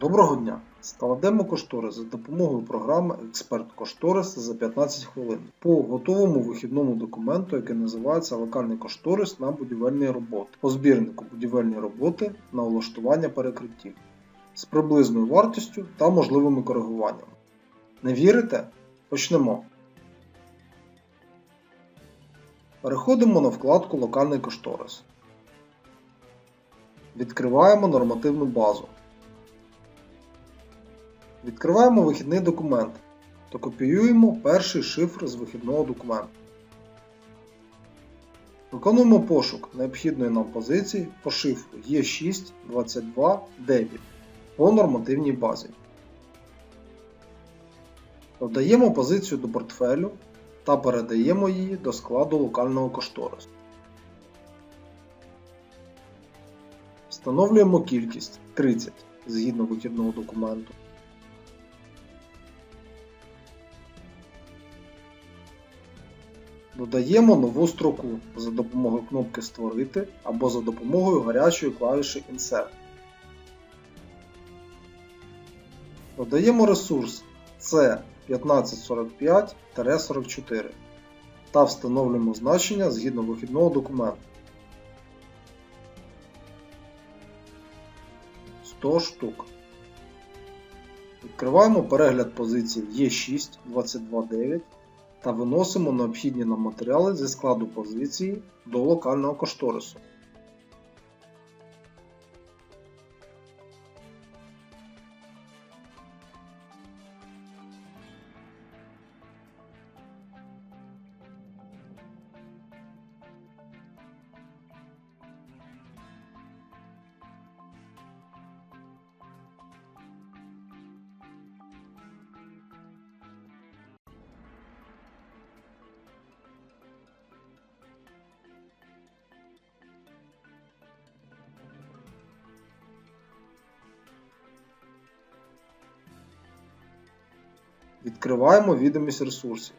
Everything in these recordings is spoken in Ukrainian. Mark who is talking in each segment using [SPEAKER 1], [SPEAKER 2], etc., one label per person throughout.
[SPEAKER 1] Доброго дня! Складемо кошторис за допомогою програми Експерт Кошторис за 15 хвилин по готовому вихідному документу, який називається Локальний кошторис на будівельні роботи по збірнику будівельні роботи на улаштування перекриттів з приблизною вартістю та можливими коригуваннями. Не вірите? Почнемо. Переходимо на вкладку Локальний кошторис. Відкриваємо нормативну базу. Відкриваємо вихідний документ та копіюємо перший шифр з вихідного документу. Виконуємо пошук необхідної нам позиції по шифру Е6229 по нормативній базі. Додаємо позицію до портфелю та передаємо її до складу локального кошторису. Встановлюємо кількість 30 згідно вихідного документу. Додаємо нову строку за допомогою кнопки Створити або за допомогою гарячої клавіші Insert. Додаємо ресурс C1545-44 та встановлюємо значення згідно вихідного документу. 100 штук. Відкриваємо перегляд позиції Е6-229 та виносимо необхідні нам матеріали зі складу позиції до локального кошторису. Відкриваємо відомість ресурсів.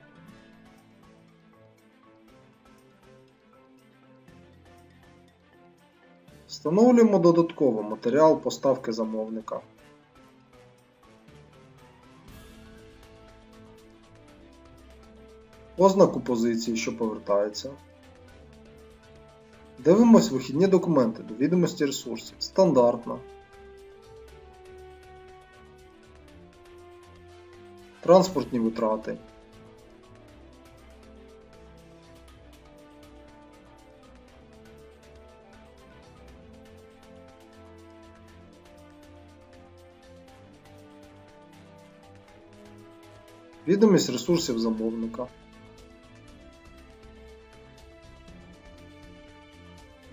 [SPEAKER 1] Встановлюємо додатково матеріал поставки замовника. Ознаку позиції, що повертається. Дивимось вихідні документи до відомості ресурсів. Стандартна. Транспортні витрати. Відомість ресурсів замовника.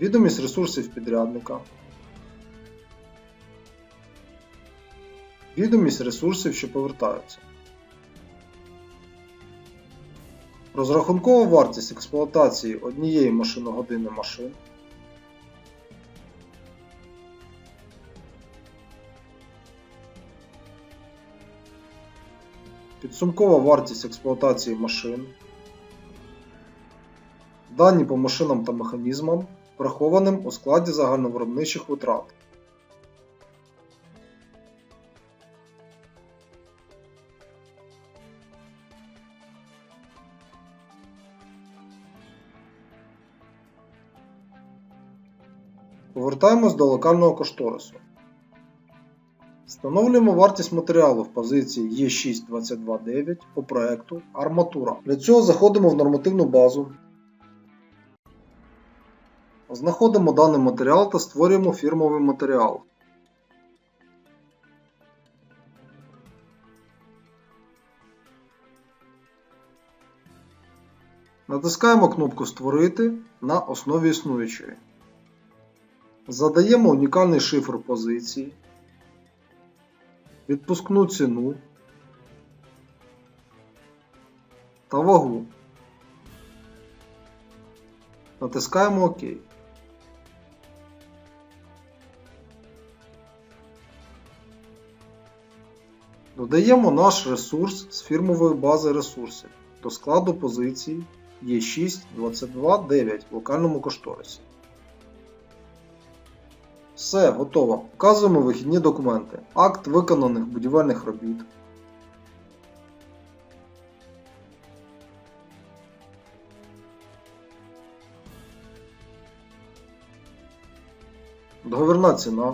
[SPEAKER 1] Відомість ресурсів підрядника. Відомість ресурсів, що повертаються. Розрахункова вартість експлуатації однієї машиногодини машин. Підсумкова вартість експлуатації машин. Дані по машинам та механізмам, врахованим у складі загальновиробничих витрат. Повертаємось до локального кошторису. Встановлюємо вартість матеріалу в позиції Е6229 по проекту Арматура. Для цього заходимо в нормативну базу. Знаходимо даний матеріал та створюємо фірмовий матеріал. Натискаємо кнопку Створити на основі існуючої. Задаємо унікальний шифр позиції, відпускну ціну та вагу. Натискаємо ОК. Додаємо наш ресурс з фірмової бази ресурсів до складу позиції Е6 22 9 в локальному кошторисі. Все, готово. Вказуємо вихідні документи. Акт виконаних будівельних робіт. Договірна ціна.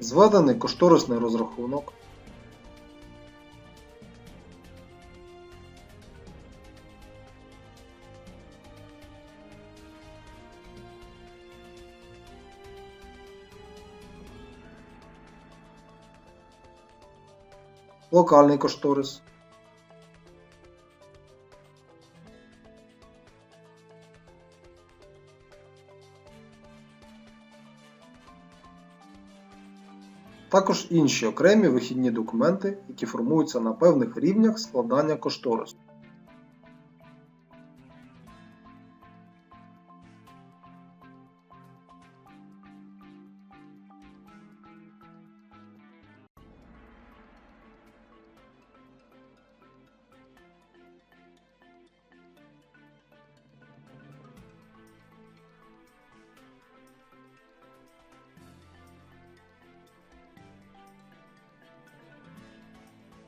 [SPEAKER 1] Зведений кошторисний розрахунок. Локальний кошторис. Також інші окремі вихідні документи, які формуються на певних рівнях складання кошторису.